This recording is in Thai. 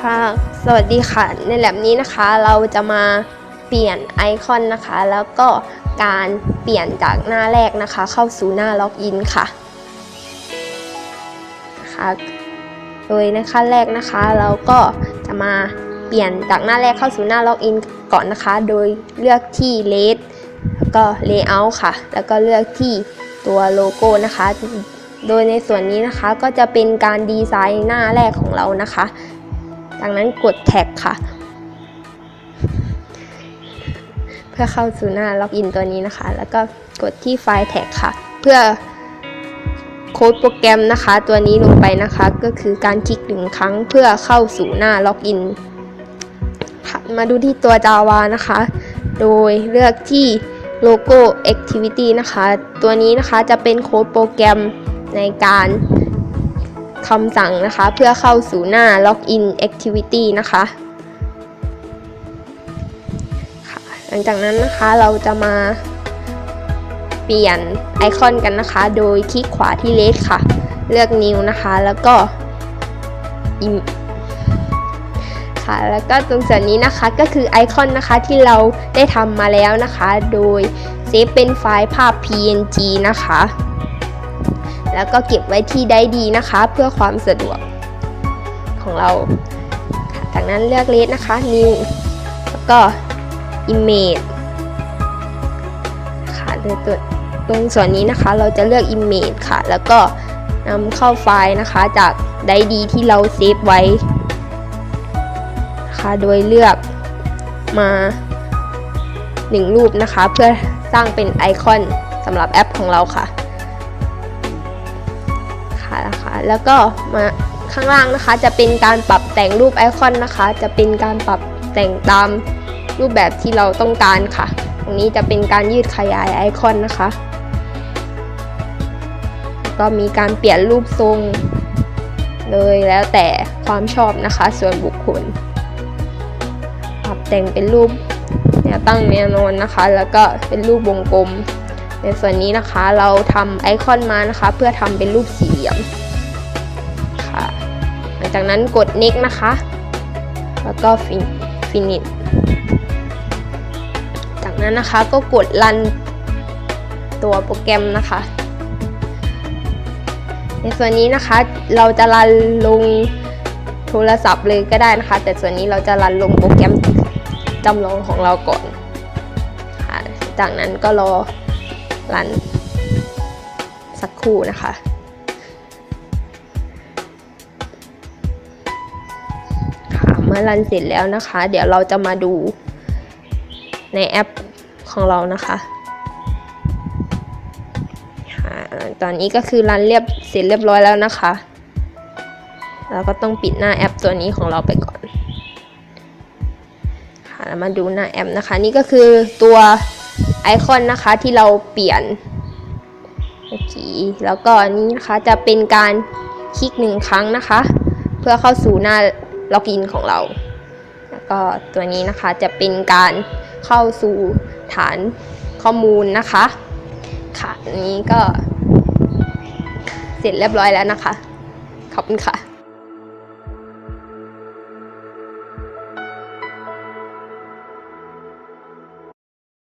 ค่ะสวัสดีค่ะ ในแลบนี้นะคะ เราจะมาเปลี่ยนไอคอนนะคะ แล้วก็การเปลี่ยนจากหน้าแรกนะคะ เข้าสู่หน้าล็อกอินค่ะนะคะโดยในขั้นแรกนะคะ เราก็จะมาเปลี่ยนจากหน้าแรกเข้าสู่หน้าล็อกอินก่อนนะคะ โดยเลือกที่ Led แล้วก็ Layout ค่ะ แล้วก็เลือกที่ตัวโลโก้นะคะ โดยในส่วนนี้นะคะก็จะเป็นการดีไซน์หน้าแรกของเรานะคะ ดังนั้นกดแท็กค่ะ เพื่อเข้าสู่หน้าล็อกอินตัวนี้นะคะ แล้วก็กดที่ไฟล์แท็กค่ะ เพื่อโค้ดโปรแกรมนะคะ ตัวนี้ลงไปนะคะ ก็คือการคลิกหนึ่งครั้งเพื่อเข้าสู่หน้าล็อกอินค่ะมาดูที่ตัว Java นะคะ โดยเลือกที่โลโก้ Activity นะคะ ตัวนี้นะคะจะเป็นโค้ดโปรแกรม ในการคำสั่งนะคะ เพื่อเข้าสู่หน้า Login Activity นะคะคะหลังจากนั้นนะคะเราจะมาเปลี่ยนไอคอนกันนะคะ โดยคลิกขวาที่เลสค่ะ เลือก New นะคะแล้วก็ค่ะแล้วก็ตรงส่วนนี้นะคะก็คือไอคอนนะคะที่เราได้ทำมาแล้วนะคะ โดยเซฟเป็นไฟล์ภาพ PNG นะคะ แล้วก็เก็บไว้ที่ได้ดีนะคะ เพื่อความสะดวกของเรา จากนั้นเลือกเลสนะคะ new แล้วก็ image ค่ะโดยตัวตรงส่วนนี้นะคะ เราจะเลือก image ค่ะ แล้วก็นำเข้าไฟล์นะคะ จากได้ดีที่เราเซฟไว้นะคะโดยเลือกมาหนึ่งรูปนะคะ เพื่อสร้างเป็นไอคอนสำหรับแอปของเราค่ะ ค่ะนะคะ แล้วก็มาข้างล่างนะคะ จะเป็นการปรับแต่งรูปไอคอนนะคะ จะเป็นการปรับแต่งตามรูปแบบที่เราต้องการค่ะ ตรงนี้จะเป็นการยืดขยายไอคอนนะคะ ก็มีการเปลี่ยนรูปทรง เลยแล้วแต่ความชอบนะคะ ส่วนบุคคล ปรับแต่งเป็นรูปแนวตั้งแนวนอนนะคะ แล้วก็เป็นรูปวงกลม ในส่วนนี้นะคะเราทำไอคอนมานะคะ เพื่อทำเป็นรูปสี่เหลี่ยมค่ะหลังจากนั้นกด next นะคะ แล้วก็ finish จากนั้นนะคะก็กด run ตัวโปรแกรมนะคะ ในส่วนนี้นะคะเราจะรันลงโทรศัพท์เลยก็ได้นะคะ แต่ส่วนนี้เราจะรันลงโปรแกรมจำลองของเราก่อนค่ะจากนั้นก็รอ รันสักครู่นะคะ ค่ะเมื่อรันเสร็จแล้วนะคะ เดี๋ยวเราจะมาดูในแอปของเรานะคะค่ะตอนนี้ก็คือรันเรียบเสร็จเรียบร้อยแล้วนะคะ เราก็ต้องปิดหน้าแอปตัวนี้ของเราไปก่อน ค่ะแล้วมาดูหน้าแอปนะคะ นี่ก็คือตัว ไอคอนนะคะที่เราเปลี่ยนเมื่อกี้แล้วก็อันนี้นะคะจะเป็นการคลิกหนึ่งครั้งนะคะ เพื่อเข้าสู่หน้าล็อกอินของเรา แล้วก็ตัวนี้นะคะจะเป็นการเข้าสู่ฐานข้อมูลนะคะค่ะอันนี้ก็เสร็จเรียบร้อยแล้วนะคะ ขอบคุณค่ะ